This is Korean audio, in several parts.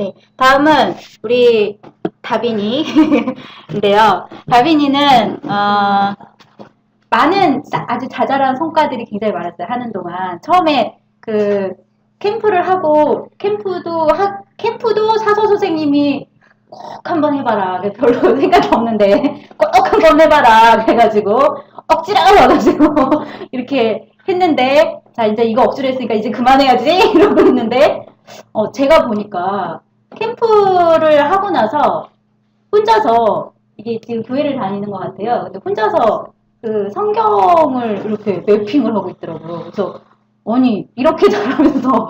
네, 다음은 우리 다빈이인데요. 다빈이는 어, 많은 자- 아주 자잘한 성과들이 굉장히 많았어요. 하는 동안 처음에 그 캠프를 하고 캠프도 하, 캠프도 사서 선생님이 꼭 한번 해봐라. 별로 생각이 없는데 꼭 한번 해봐라. 그래가지고 억지로 와가지고 이렇게 했는데 자 이제 이거 억지로 했으니까 이제 그만해야지 이러고 있는데 어, 제가 보니까 캠프를 하고 나서 혼자서 이게 지금 교회를 다니는 것 같아요. 근데 혼자서 그 성경을 이렇게 매핑을 하고 있더라고요. 그래서 아니 이렇게 잘하면서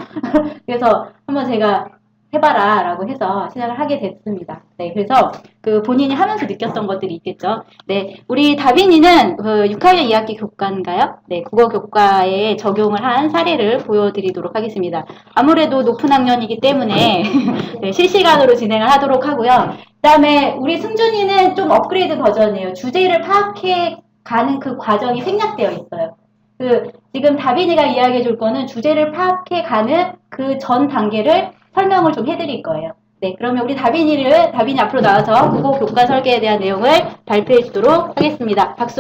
그래서 한번 제가 해봐라 라고 해서 시작을 하게 됐습니다. 네, 그래서 그 본인이 하면서 느꼈던 것들이 있겠죠. 네, 우리 다빈이는 그 6학년 2학기 교과인가요? 네, 국어 교과에 적용을 한 사례를 보여드리도록 하겠습니다. 아무래도 높은 학년이기 때문에 네, 실시간으로 진행을 하도록 하고요. 그 다음에 우리 승준이는 좀 업그레이드 버전이에요. 주제를 파악해 가는 그 과정이 생략되어 있어요. 그 지금 다빈이가 이야기해 줄 거는 주제를 파악해 가는 그 전 단계를 설명을 좀 해드릴 거예요. 네, 그러면 우리 다빈이를 다빈이 앞으로 나와서 국어 교과 설계에 대한 내용을 발표해 주도록 하겠습니다. 박수.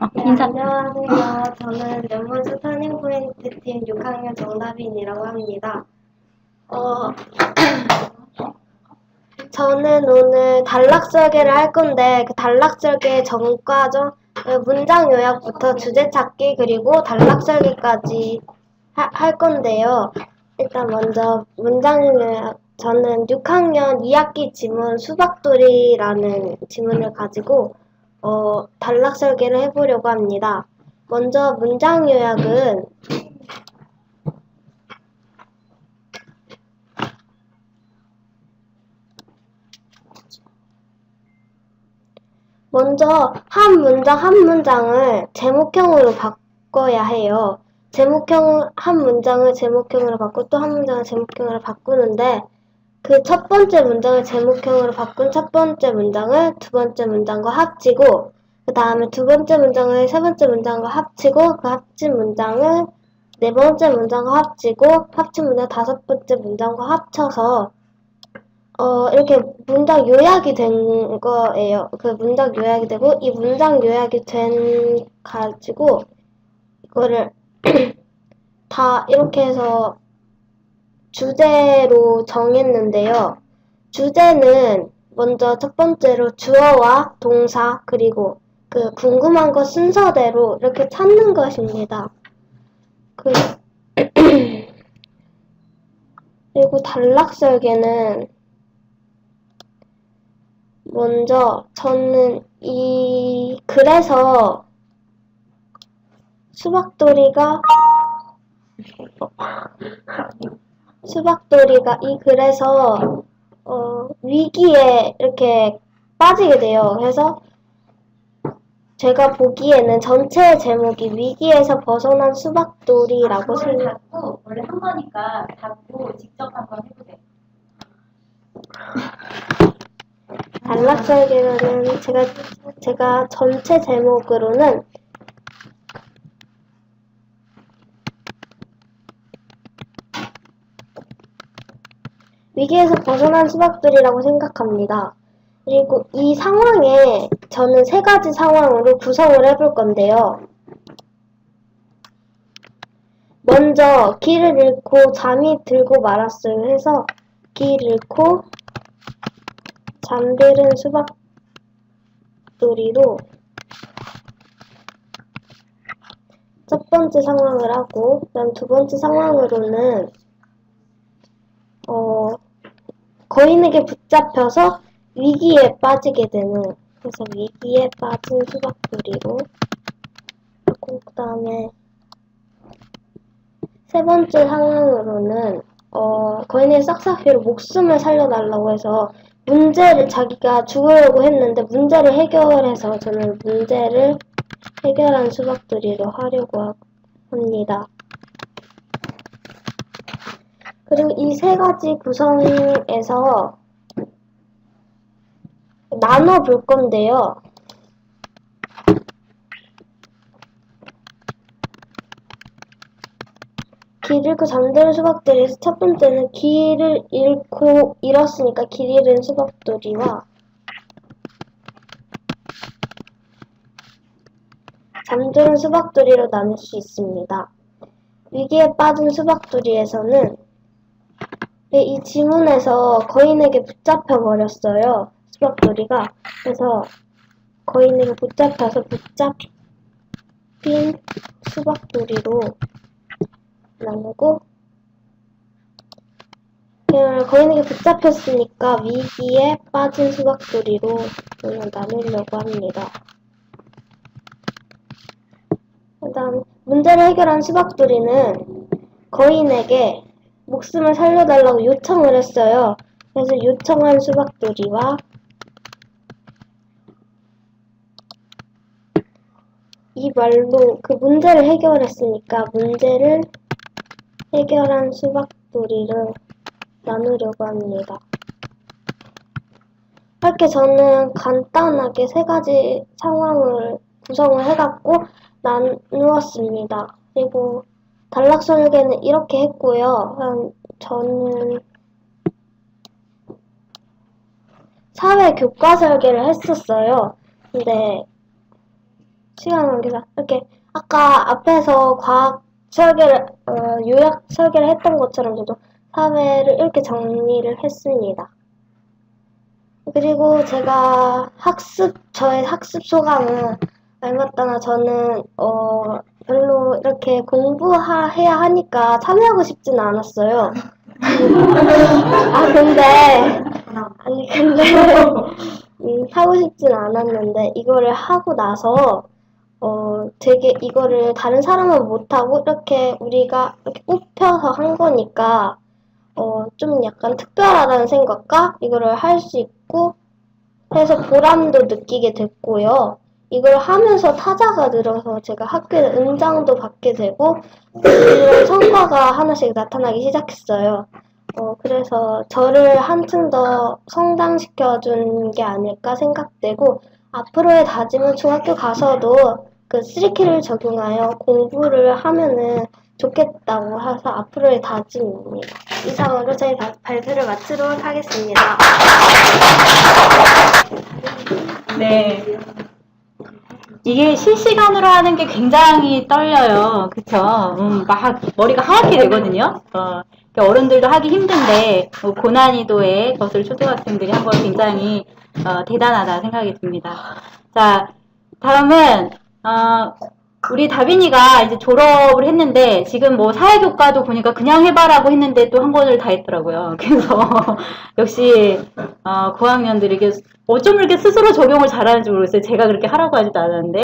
어, 인사. 안녕하세요. 저는 연문수 터닝 포인트 팀 6학년 정다빈이라고 합니다. 어, 저는 오늘 단락 설계를 할 건데 그 단락 설계 전과정 그 문장 요약부터 주제 찾기 그리고 단락 설계까지 하- 할 건데요. 일단 먼저 문장 요약 저는 6학년 2학기 지문 수박돌이라는 지문을 가지고 어, 단락 설계를 해보려고 합니다. 먼저 문장 요약은 먼저 한 문장 한 문장을 제목형으로 바꿔야 해요. 제목형 한 문장을 제목형으로 바꾸고 또 한 문장을 제목형으로 바꾸는데 그 첫 번째 문장을 제목형으로 바꾼 첫 번째 문장을 두 번째 문장과 합치고 그 다음에 두 번째 문장을 세 번째 문장과 합치고 그 합친 문장을 네 번째 문장과 합치고 합친 문장 다섯 번째 문장과 합쳐서 어 이렇게 문장 요약이 된 거예요. 그 문장 요약이 되고 이 문장 요약이 된 가지고 이거를 다 이렇게 해서 주제로 정했는데요. 주제는 먼저 첫 번째로 주어와 동사 그리고 그 궁금한 것 순서대로 이렇게 찾는 것입니다. 그 그리고 단락 설계는 먼저 저는 이 그래서 수박돌이가 수박돌이가 이 글에서 어, 위기에 이렇게 빠지게 돼요. 그래서 제가 보기에는 전체 제목이 위기에서 벗어난 수박돌이라고 생각. 닫고 원래 한 거니까 닫고 직접 한번 해보세요. 설계로는 제가 제가 전체 제목으로는 위기에서 벗어난 수박들이라고 생각합니다. 그리고 이 상황에 저는 세 가지 상황으로 구성을 해볼 건데요. 먼저 길을 잃고 잠이 들고 말았어요 해서 길 잃고 잠들은 수박돌이로 첫 번째 상황을 하고 그다음 두 번째 상황으로는 어 거인에게 붙잡혀서 위기에 빠지게 되는 그래서 위기에 빠진 수박돌이로 그리고 그다음에 세 번째 상황으로는 어 거인의 싹싹이로 목숨을 살려달라고 해서 문제를 자기가 죽으려고 했는데 문제를 해결해서 저는 문제를 해결한 수박들이로 하려고 하- 합니다. 그리고 이 세 가지 구성에서 나눠 볼 건데요. 길 잃고 잠드는 수박돌이에서 첫 번째는 길을 잃고 잃었으니까 길 잃은 수박돌이와 잠드는 수박돌이로 나눌 수 있습니다. 위기에 빠진 수박돌이에서는 네, 이 지문에서 거인에게 붙잡혀 버렸어요. 수박돌이가. 그래서 거인에게 붙잡혀서 붙잡힌 수박돌이로 나누고 거인에게 붙잡혔으니까 위기에 빠진 수박돌이로 오늘 나누려고 합니다. 그 다음 문제를 해결한 수박돌이는 거인에게 목숨을 살려달라고 요청을 했어요. 그래서 요청한 수박돌이와 이 말로 그 문제를 해결했으니까 문제를 해결한 수박돌이를 나누려고 합니다. 이렇게 저는 간단하게 세 가지 상황을 구성을 해갖고 나누었습니다. 그리고 단락 설계는 이렇게 했고요. 한 저는 사회 교과 설계를 했었어요. 근데 시간 관계상 이렇게 아까 앞에서 과학 설계를 어, 요약 설계를 했던 것처럼 저도 사회를 이렇게 정리를 했습니다. 그리고 제가 학습 저의 학습 소감은 알맞다나 저는 어 별로 이렇게 공부해야 하니까 참여하고 싶지는 않았어요. 아 근데 아니 근데 음, 하고 싶진 않았는데 이거를 하고 나서 어 되게 이거를 다른 사람은 못하고 이렇게 우리가 이렇게 뽑혀서 한 거니까 어 좀 약간 특별하다는 생각과 이거를 할 수 있고 해서 보람도 느끼게 됐고요. 이걸 하면서 타자가 늘어서 제가 학교에 은장도 받게 되고 이런 성과가 하나씩 나타나기 시작했어요. 어, 그래서 저를 한층 더 성장시켜준 게 아닐까 생각되고 앞으로의 다짐은 중학교 가서도 그 3키를 적용하여 공부를 하면은 좋겠다고 해서 앞으로의 다짐입니다. 이상으로 저희 바- 발표를 마치도록 하겠습니다. 네. 이게 실시간으로 하는 게 굉장히 떨려요. 그쵸? 음, 막 머리가 하얗게 되거든요. 어, 어른들도 하기 힘든데 뭐 고난이도의 것을 초등학생들이 한 건 굉장히 어, 대단하다 생각이 듭니다. 자, 다음은 어, 우리 다빈이가 이제 졸업을 했는데 지금 뭐 사회교과도 보니까 그냥 해봐라고 했는데 또 한 권을 다 했더라고요. 그래서 역시 어, 고학년들에게 어쩜 이렇게 스스로 적용을 잘하는지 모르겠어요. 제가 그렇게 하라고 하지도 않았는데